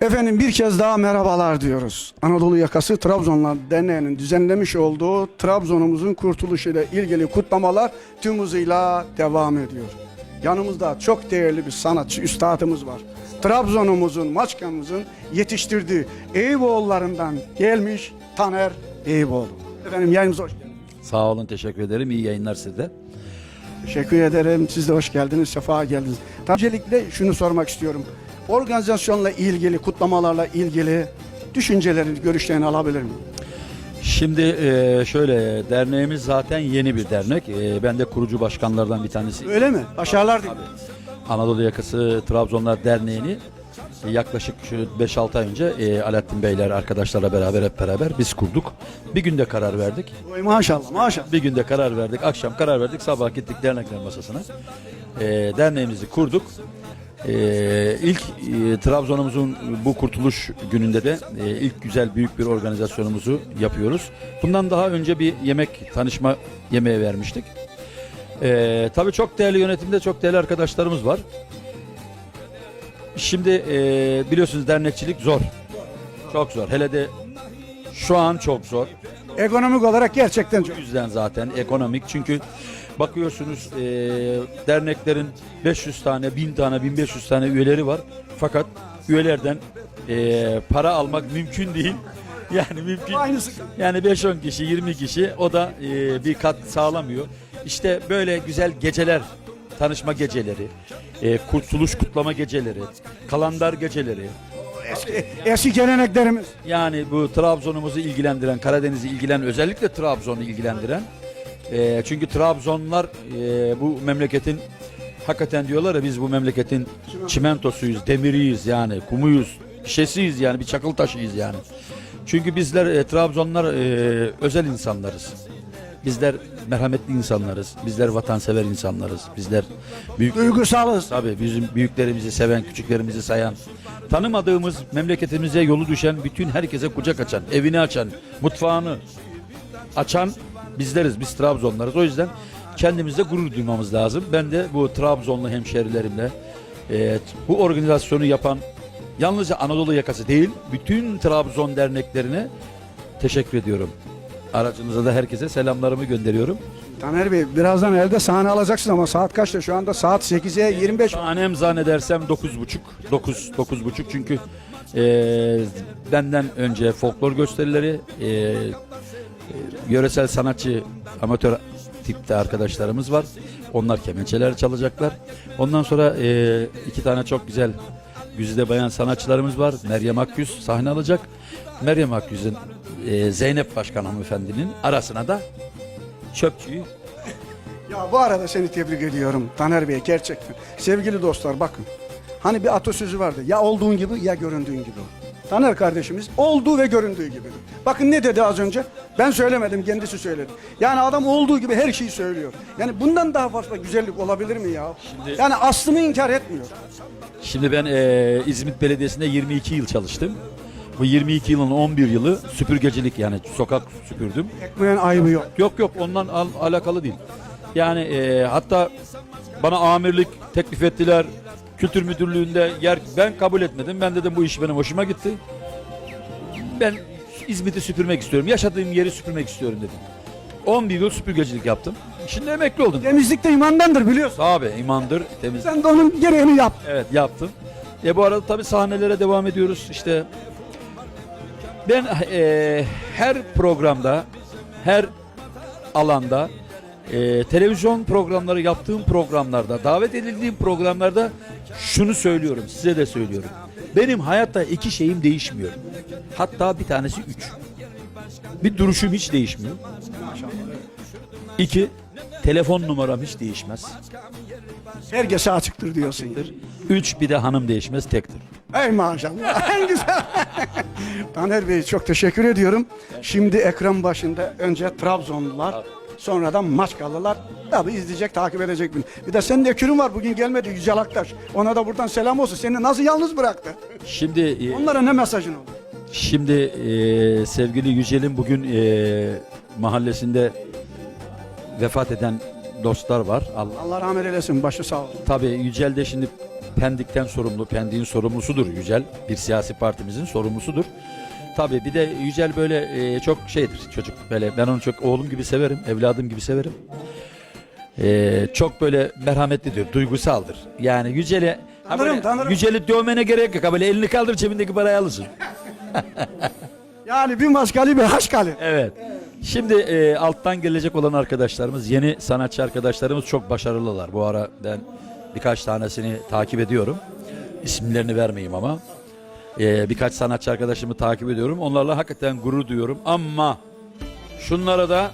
Efendim bir kez daha merhabalar diyoruz. Anadolu Yakası Trabzonlar Derneği'nin düzenlemiş olduğu Trabzonumuzun kurtuluşuyla ilgili kutlamalar tüm hızıyla devam ediyor. Yanımızda çok değerli bir sanatçı üstadımız var. Trabzonumuzun, Maçkamızın yetiştirdiği Eyüboğullarından gelmiş Taner Eyüboğlu. Efendim yayınımıza hoş geldiniz. Sağ olun teşekkür ederim. İyi yayınlar size. Teşekkür ederim. Siz de hoş geldiniz, sefa geldiniz. Öncelikle şunu sormak istiyorum. Organizasyonla ilgili, kutlamalarla ilgili düşüncelerini, görüşlerini alabilir miyim? Şimdi e, şöyle derneğimiz zaten yeni bir dernek. E, ben de kurucu başkanlardan bir tanesi. Öyle mi? Başarılar dilerim. Anadolu Yakası Trabzonlar Derneği'ni e, yaklaşık şu 5-6 ay önce e, Alaaddin Beyler arkadaşlarla beraber hep beraber biz kurduk. Bir günde karar verdik. Oy maşallah, maşallah. Bir günde karar verdik. Akşam karar verdik. Sabah gittik dernekler masasına. E, derneğimizi kurduk. E, ilk e, Trabzon'umuzun bu kurtuluş gününde de e, ilk güzel büyük bir organizasyonumuzu yapıyoruz. Bundan daha önce bir yemek tanışma yemeği vermiştik. E, tabii çok değerli yönetimde çok değerli arkadaşlarımız var. Şimdi e, biliyorsunuz dernekçilik zor. Çok zor. Hele de şu an çok zor. Ekonomik olarak gerçekten çok. Bu yüzden zaten ekonomik çünkü bakıyorsunuz e, derneklerin 500 tane, 1000 tane, 1500 tane üyeleri var. Fakat üyelerden e, para almak mümkün değil. Yani mümkün. Aynısı. Yani 5-10 kişi, 20 kişi o da e, bir kat sağlamıyor. İşte böyle güzel geceler, tanışma geceleri, e, kurtuluş kutlama geceleri, kalandar geceleri, Eski, eski geleneklerimiz. yani bu Trabzon'umuzu ilgilendiren, Karadeniz'i ilgilen, özellikle Trabzon'u ilgilendiren. E, çünkü Trabzonlar e, bu memleketin hakikaten diyorlar ya biz bu memleketin çimentosuyuz, demiriyiz yani, kumuyuz, şişesiyiz yani, bir çakıl taşıyız yani. Çünkü bizler e, Trabzonlar e, özel insanlarız. Bizler merhametli insanlarız. Bizler vatansever insanlarız. Bizler büyük Duygusalız. Tabii bizim büyüklerimizi seven, küçüklerimizi sayan, tanımadığımız memleketimize yolu düşen, bütün herkese kucak açan, evini açan, mutfağını açan bizleriz. Biz Trabzonlarız. O yüzden kendimizde gurur duymamız lazım. Ben de bu Trabzonlu hemşerilerimle e, bu organizasyonu yapan yalnızca Anadolu yakası değil, bütün Trabzon derneklerine teşekkür ediyorum. Aracınıza da herkese selamlarımı gönderiyorum. Taner Bey birazdan elde sahne alacaksın ama saat kaçta? Şu anda saat 8'e 25. Tanem zannedersem 9.30 9 9.30 çünkü e, benden önce folklor gösterileri e, yöresel sanatçı amatör tipte arkadaşlarımız var. Onlar kemençeler çalacaklar. Ondan sonra e, iki tane çok güzel güzide bayan sanatçılarımız var. Meryem Akgüz sahne alacak. Meryem Akgüz'ün e, Zeynep Başkan hanımefendinin arasına da çöpçüyü Ya bu arada seni tebrik ediyorum Taner Bey gerçekten. Sevgili dostlar bakın. Hani bir atasözü vardı. Ya olduğun gibi ya göründüğün gibi. Taner kardeşimiz olduğu ve göründüğü gibi. Bakın ne dedi az önce? Ben söylemedim kendisi söyledi. Yani adam olduğu gibi her şeyi söylüyor. Yani bundan daha fazla güzellik olabilir mi ya? Şimdi- Yani aslını inkar etmiyor. Şimdi ben eee İzmit Belediyesi'nde 22 yıl çalıştım. Bu 22 yılın 11 yılı süpürgecilik yani sokak süpürdüm. Ekmeğin ayıbı yok. Yok yok ondan al- alakalı değil. Yani eee, hatta bana amirlik teklif ettiler. Kültür müdürlüğünde yer ben kabul etmedim. Ben dedim bu iş benim hoşuma gitti. Ben İzmit'i süpürmek istiyorum. Yaşadığım yeri süpürmek istiyorum dedim. 11 yıl süpürgecilik yaptım. Şimdi emekli oldum. Temizlik de imandandır biliyorsun. Abi imandır, temiz. Sen de onun gereğini yap. Evet yaptım. E bu arada tabii sahnelere devam ediyoruz. İşte ben e, her programda, her alanda, e, televizyon programları yaptığım programlarda, davet edildiğim programlarda şunu söylüyorum, size de söylüyorum. Benim hayatta iki şeyim değişmiyor. Hatta bir tanesi üç. Bir duruşum hiç değişmiyor. İki, telefon numaram hiç değişmez. Herkese açıktır diyorsun. Üç, bir de hanım değişmez, tektir. Ey maşallah en güzel. Taner Bey çok teşekkür ediyorum. Şimdi ekran başında önce Trabzonlular sonradan Maçkalılar tabi izleyecek takip edecek. beni. Bir de senin de ekürün var bugün gelmedi Yücel Aktaş. Ona da buradan selam olsun. Seni nasıl yalnız bıraktı? Şimdi e, Onlara ne mesajın oldu? Şimdi e, sevgili Yücel'in bugün e, mahallesinde vefat eden dostlar var. Allah Allah rahmet eylesin başı sağ olsun. tabii Yücel'de şimdi Pendik'ten sorumlu, Pendik'in sorumlusudur Yücel. Bir siyasi partimizin sorumlusudur. Tabii bir de Yücel böyle e, çok şeydir çocuk. Böyle ben onu çok oğlum gibi severim, evladım gibi severim. E, çok böyle merhametlidir, duygusaldır. Yani Yücel'e ha Tanırım, böyle tanırım. Yücel'i dövmene gerek yok. Ha Böyle elini kaldır cebindeki parayı alırsın. Yani bir maskali bir haşkali. Evet. Şimdi e, alttan gelecek olan arkadaşlarımız, yeni sanatçı arkadaşlarımız çok başarılılar. Bu ara ben birkaç tanesini takip ediyorum. İsimlerini vermeyeyim ama. E, birkaç sanatçı arkadaşımı takip ediyorum. Onlarla hakikaten gurur duyuyorum. Ama şunlara da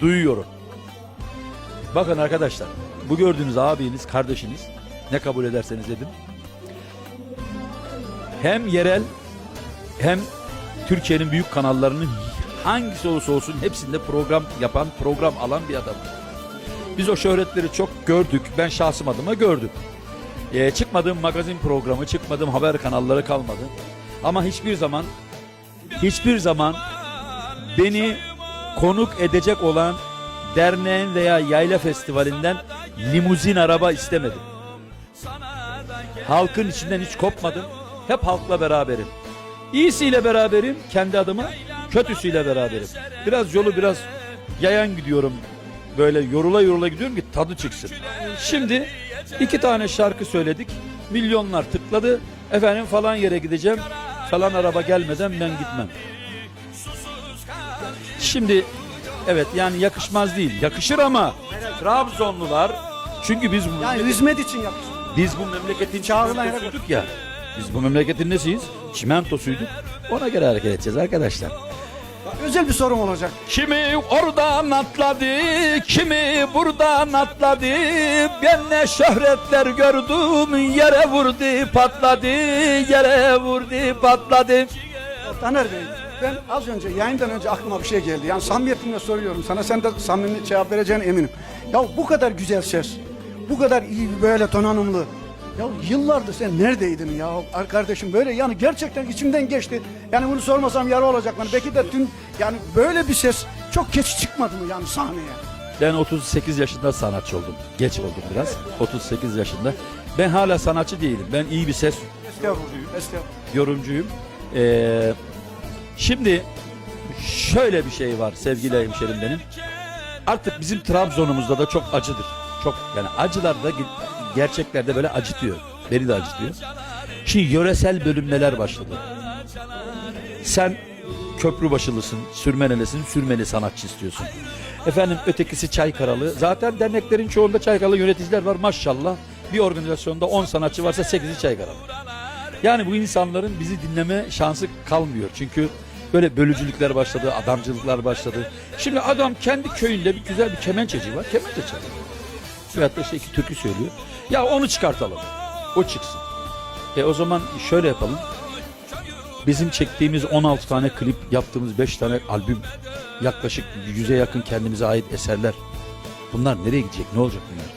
duyuyorum. Bakın arkadaşlar, bu gördüğünüz abiniz, kardeşiniz, ne kabul ederseniz edin. Hem yerel hem Türkiye'nin büyük kanallarının hangisi olursa olsun hepsinde program yapan, program alan bir adam. Biz o şöhretleri çok gördük. Ben şahsım adıma gördüm. Ee, çıkmadığım magazin programı, çıkmadığım haber kanalları kalmadı. Ama hiçbir zaman hiçbir zaman beni konuk edecek olan derneğin veya yayla festivalinden limuzin araba istemedim. Halkın içinden hiç kopmadım. Hep halkla beraberim. İyisiyle beraberim kendi adıma, kötüsüyle beraberim. Biraz yolu biraz yayan gidiyorum. Böyle yorula yorula gidiyorum ki tadı çıksın. Şimdi iki tane şarkı söyledik. Milyonlar tıkladı. Efendim falan yere gideceğim. Falan araba gelmeden ben gitmem. Şimdi evet yani yakışmaz değil. Yakışır ama Trabzonlular çünkü biz bu Yani hizmet için yapmışlar. biz bu memleketin Çağrılan yere çimentosuyduk ya. Biz bu memleketin nesiyiz? Çimentosuyduk. Ona göre hareket edeceğiz arkadaşlar. Özel bir sorum olacak. Kimi oradan atladı, kimi buradan atladı. Ben ne şöhretler gördüm, yere vurdu patladı, yere vurdu patladı. Taner Bey, ben az önce yayından önce aklıma bir şey geldi. Yani samimiyetimle soruyorum sana. Sen de samimi cevap vereceğine eminim. Ya bu kadar güzel ses, bu kadar iyi böyle donanımlı. Ya yıllardır sen neredeydin ya Ar- kardeşim böyle yani gerçekten içimden geçti. Yani bunu sormasam yarı olacak. Yani belki de dün yani böyle bir ses çok geç çıkmadı mı yani sahneye? Ben 38 yaşında sanatçı oldum. Geç oldum biraz. 38 yaşında. Ben hala sanatçı değilim. Ben iyi bir ses Estağfurullah. Estağfurullah. yorumcuyum. Ee, şimdi şöyle bir şey var sevgili hemşerim benim. Artık bizim Trabzon'umuzda da çok acıdır. Çok yani acılar da ge- gerçeklerde böyle acıtıyor. Beni de acıtıyor. Şimdi yöresel bölünmeler başladı. Sen köprü başılısın, sürmenelisin, sürmeli sanatçı istiyorsun. Efendim ötekisi Çaykaralı. Zaten derneklerin çoğunda Çaykaralı yöneticiler var maşallah. Bir organizasyonda 10 sanatçı varsa 8'i Çaykaralı. Yani bu insanların bizi dinleme şansı kalmıyor. Çünkü böyle bölücülükler başladı, adamcılıklar başladı. Şimdi adam kendi köyünde bir güzel bir kemençeci var, kemençe çalıyor. Veyahut da işte iki türkü söylüyor. Ya onu çıkartalım. O çıksın. E o zaman şöyle yapalım. Bizim çektiğimiz 16 tane klip, yaptığımız 5 tane albüm, yaklaşık 100'e yakın kendimize ait eserler. Bunlar nereye gidecek? Ne olacak bunlar?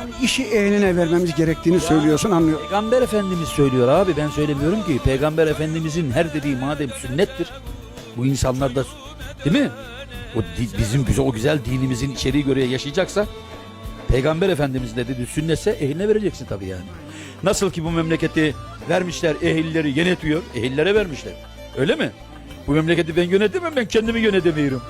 Yani işi eline vermemiz gerektiğini söylüyorsun anlıyorum. Peygamber Efendimiz söylüyor abi ben söylemiyorum ki. Peygamber Efendimizin her dediği madem sünnettir. Bu insanlar da değil mi? O di- bizim güzel o güzel dinimizin içeriği göre yaşayacaksa Peygamber Efendimiz ne dedi sünnetse ehline vereceksin tabii yani. Nasıl ki bu memleketi vermişler ehilleri yönetiyor. Ehillere vermişler. Öyle mi? Bu memleketi ben yönetemem ben kendimi yönetemiyorum.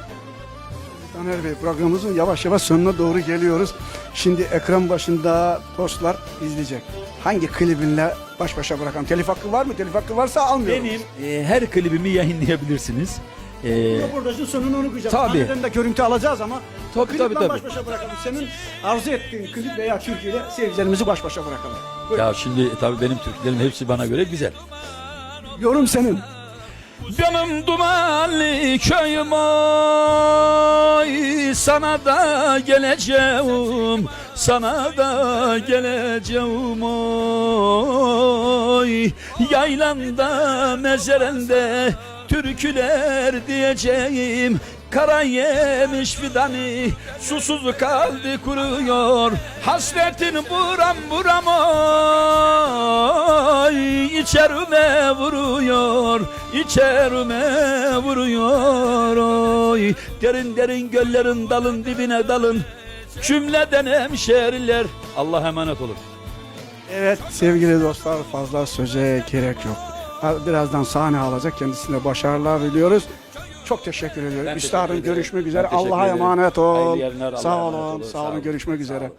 Taner Bey programımızın yavaş yavaş sonuna doğru geliyoruz. Şimdi ekran başında dostlar izleyecek. Hangi klibinle baş başa bırakalım? Telif hakkı var mı? Telif hakkı varsa almıyorum. Benim e, her klibimi yayınlayabilirsiniz. E, Röportajın sonunu onu okuyacağız. Tabii. Sahneden de görüntü alacağız ama Tabii, tabii, tabii. baş başa bırakalım. Senin arzu ettiğin klip veya türküyle seyircilerimizi baş başa bırakalım. Buyurun. ya şimdi tabii benim türkülerim hepsi bana göre güzel. Yorum senin. Benim dumanlı köyüm oy Sana da geleceğim Sana da geleceğim oy Yaylanda mezarende Türküler diyeceğim. Kara yemiş fidanı Susuz kaldı kuruyor. Hasretin buram buram oy İçerime vuruyor. İçerime vuruyor oy. Derin derin göllerin dalın dibine dalın. Cümleden hemşeriler Allah emanet olun. Evet sevgili dostlar fazla söze gerek yok. Birazdan sahne alacak kendisine başarılar diliyoruz. Çok teşekkür ediyorum. Ben Üstadım teşekkür görüşmek üzere. Allah'a emanet ol. Allah'a Sağ olun. olun. Sağ olun. olun. Görüşmek Sağ üzere. olun.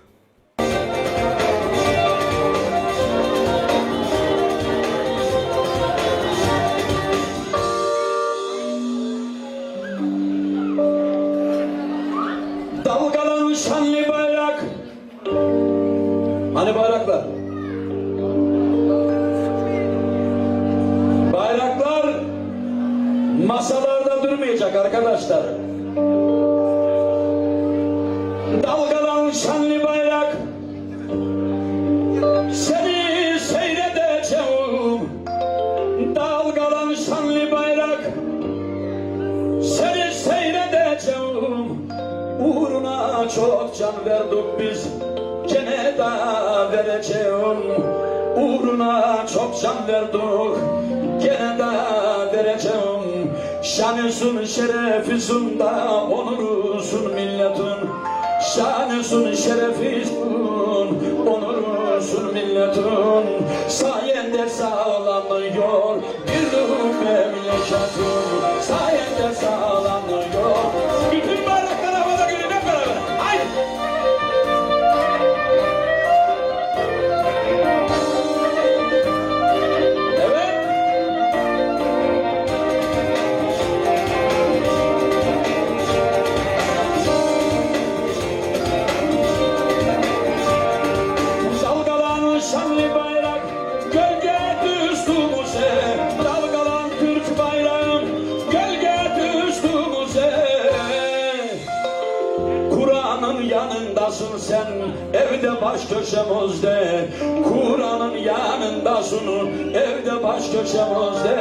Dalgalan şanlı bayrak Hani? Bayraklar durmayacak arkadaşlar. Dalgalan şanlı bayrak. Seni seyredeceğim. Dalgalan şanlı bayrak. Seni seyredeceğim. Uğruna çok can verdik biz. Gene de vereceğim. Uğruna çok can verdik. Gene de vereceğim Şanısun şerefisun da onurusun milletin Şanısun şerefisun onurusun milletin Sayende sağlanıyor bir ruh Kur'an'ın yanındasın sen Evde baş köşemizde Kur'an'ın yanındasın Evde baş köşemizde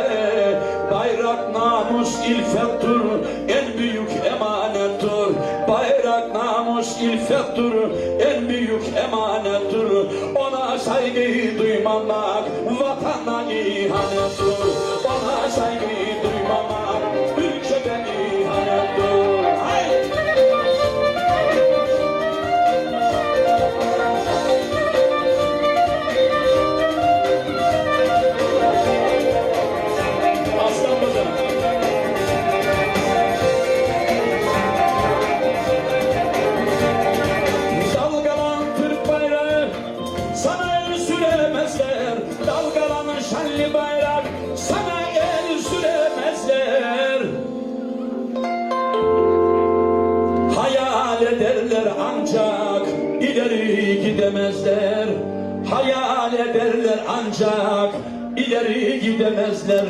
Bayrak namus ilfettur En büyük emanettir Bayrak namus ilfettir En büyük emanettir Ona saygı duymamak Vatana ihanettir sana el süremezler. Hayal ederler ancak ileri gidemezler. Hayal ederler ancak ileri gidemezler.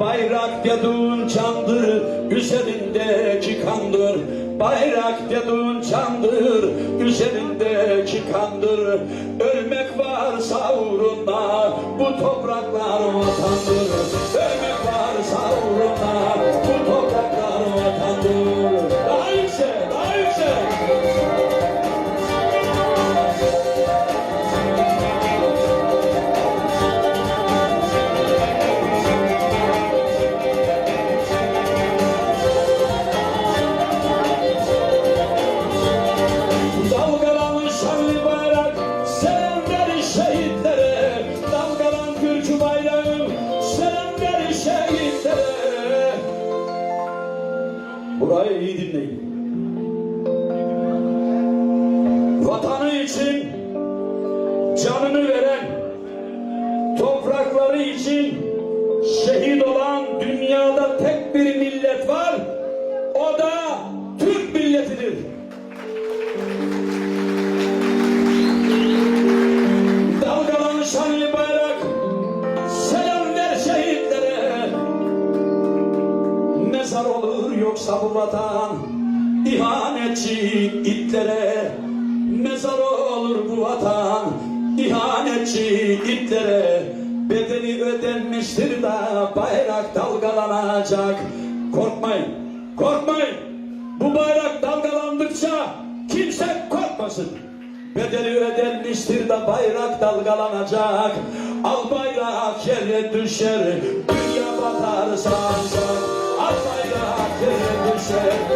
Bayrak dediğin çandır, üzerindeki kandır. Bayrak dediğin çandır, üzerindeki kandır. Ölmek varsa uğruna bu topraklar vatandır. İyi dinleyin vatan İhanetçi itlere Mezar olur bu vatan. İhanetçi itlere Bedeli ödenmiştir da bayrak dalgalanacak. Korkmayın, korkmayın. Bu bayrak dalgalandıkça kimse korkmasın. Bedeli ödenmiştir de bayrak dalgalanacak. Al bayrak yere düşer Dünya batar sancak 새